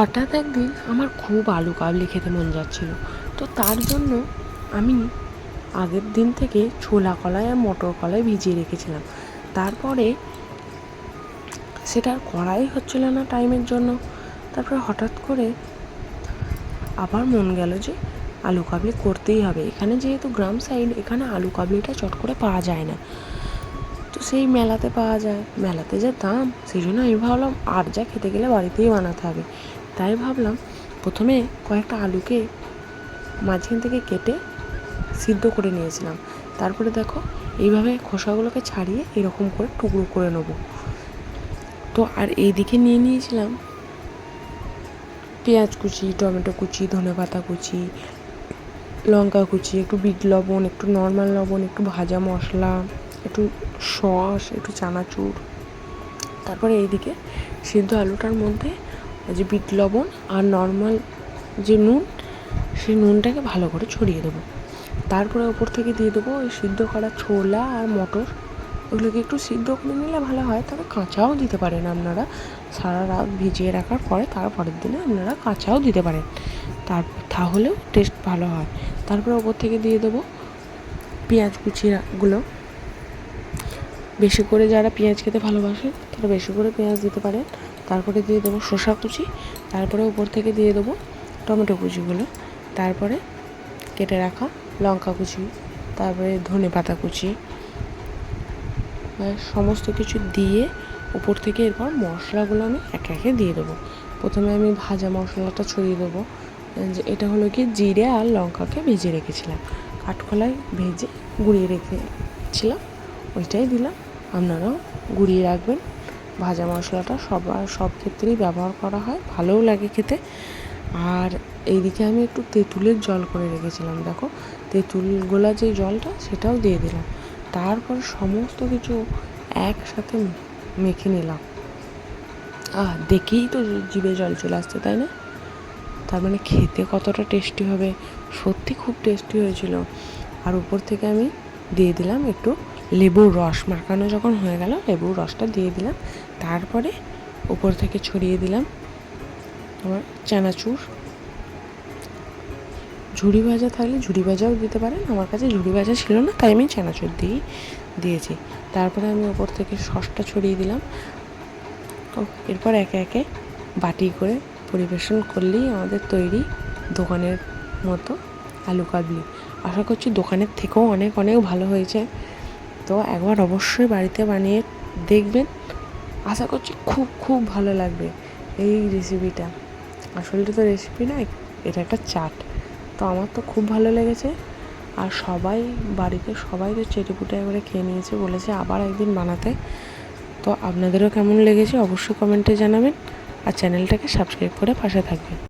হঠাৎ একদিন আমার খুব আলু কাবলি খেতে মন যাচ্ছিল। তো তার জন্য আমি আগের দিন থেকে ছোলা কলাই আর মটর কলাই ভিজিয়ে রেখেছিলাম। তারপরে সেটা আর করাই হচ্ছিল না টাইমের জন্য। তারপরে হঠাৎ করে আবার মন গেল যে আলু কাবলি করতেই হবে। এখানে যেহেতু গ্রাম সাইড, এখানে আলু কাবলিটা চট করে পাওয়া যায় না। তো সেই মেলাতে পাওয়া যায়। মেলাতে যা দাম, সেই জন্য আমি ভাবলাম আর যা খেতে গেলে বাড়িতেই বানাতে হবে। তাই ভাবলাম প্রথমে কয়েকটা আলুকে মাঝখান থেকে কেটে সিদ্ধ করে নিয়েছিলাম। তারপরে দেখো, এইভাবে খোসাগুলোকে ছাড়িয়ে এরকম করে টুকরো করে নেব। তো আর এইদিকে নিয়ে নিয়েছিলাম পেঁয়াজ কুচি, টমেটো কুচি, ধনে পাতা কুচি, লঙ্কা কুচি, একটু বিট লবণ, একটু নর্মাল লবণ, একটু ভাজা মশলা, একটু সস, একটু চানাচুর। তারপরে এইদিকে সিদ্ধ আলুটার মধ্যে যে বিট লবণ আর নর্মাল যে নুন, সেই নুনটাকে ভালো করে ছড়িয়ে দেবো। তারপরে ওপর থেকে দিয়ে দেবো ওই সিদ্ধ করা ছোলা আর মটর। ওগুলোকে একটু সিদ্ধ করে নিলে ভালো হয়, তবে কাঁচাও দিতে পারেন আপনারা। সারা রাত ভিজিয়ে রাখার পরে তারপরের দিনে আপনারা কাঁচাও দিতে পারেন। তার, তাহলেও টেস্ট ভালো হয়। তারপরে ওপর থেকে দিয়ে দেবো পেঁয়াজ কুচিগুলো। বেশি করে যারা পেঁয়াজ খেতে ভালোবাসেন তারা বেশি করে পেঁয়াজ দিতে পারেন। তারপরে দিয়ে দেবো শসা কুচি, তারপরে উপর থেকে দিয়ে দেবো টমেটো কুচিগুলো, তারপরে কেটে রাখা লঙ্কা কুচি, তারপরে ধনে পাতা কুচি সমস্ত কিছু দিয়ে উপর থেকে এরপর মশলাগুলো আমি একে একে দিয়ে দেবো। প্রথমে আমি ভাজা মশলাটা ছড়িয়ে দেবো, যে এটা হলো কি জিরে আর লঙ্কাকে ভেজে রেখেছিলাম। কাঠখোলায় ভেজে গুঁড়িয়ে রেখেছিলাম, ওইটাই দিলাম। আপনারাও গুঁড়িয়ে রাখবেন। ভাজা মশলাটা সবার, সব ক্ষেত্রেই ব্যবহার করা হয়, ভালোও লাগে খেতে। আর এইদিকে আমি একটু তেঁতুলের জল করে রেখেছিলাম, দেখো। তেঁতুল গোলা যে জলটা, সেটাও দিয়ে দিলাম। তারপর সমস্ত কিছু একসাথে মেখে নিলাম। আহ, দেখেই তো জিভে জল চলে আসছে, তাই না? তার মানে খেতে কতটা টেস্টি হবে, সত্যি খুব টেস্টি হয়েছিল। আর উপর থেকে আমি দিয়ে দিলাম একটু লেবুর রস মাখানো যখন হয়ে গেল, লেবুর রসটা দিয়ে দিলাম। তারপরে উপর থেকে ছড়িয়ে দিলাম আমার চানাচুর। ঝুড়ি ভাজা থাকলে ঝুড়ি ভাজাও দিতে পারেন, আমার কাছে ঝুড়ি ভাজা ছিল না, তাই আমি চানাচুর দিয়েই দিয়েছি। তারপরে আমি ওপর থেকে সসটা ছড়িয়ে দিলাম। এরপর একে একে বাটি করে পরিবেশন করলেই আমাদের তৈরি দোকানের মতো আলু কাবলি। আশা করছি দোকানের থেকেও অনেক অনেক ভালো হয়েছে। তো একবার অবশ্যই বাড়িতে বানিয়ে দেখবেন। আশা করছি খুব খুব ভালো লাগবে এই রেসিপিটা আসলে তো রেসিপি নয়, এটা একটা চাট। তো আমার তো খুব ভালো লেগেছে। আর সবাই, বাড়িতে সবাই তো চেটেপুটে একবারে খেয়ে নিয়েছে বলেছে আবার একদিন বানাতে। তো আপনাদেরও কেমন লেগেছে অবশ্যই কমেন্টে জানাবেন। আর চ্যানেলটাকে সাবস্ক্রাইব করে পাশে থাকবেন।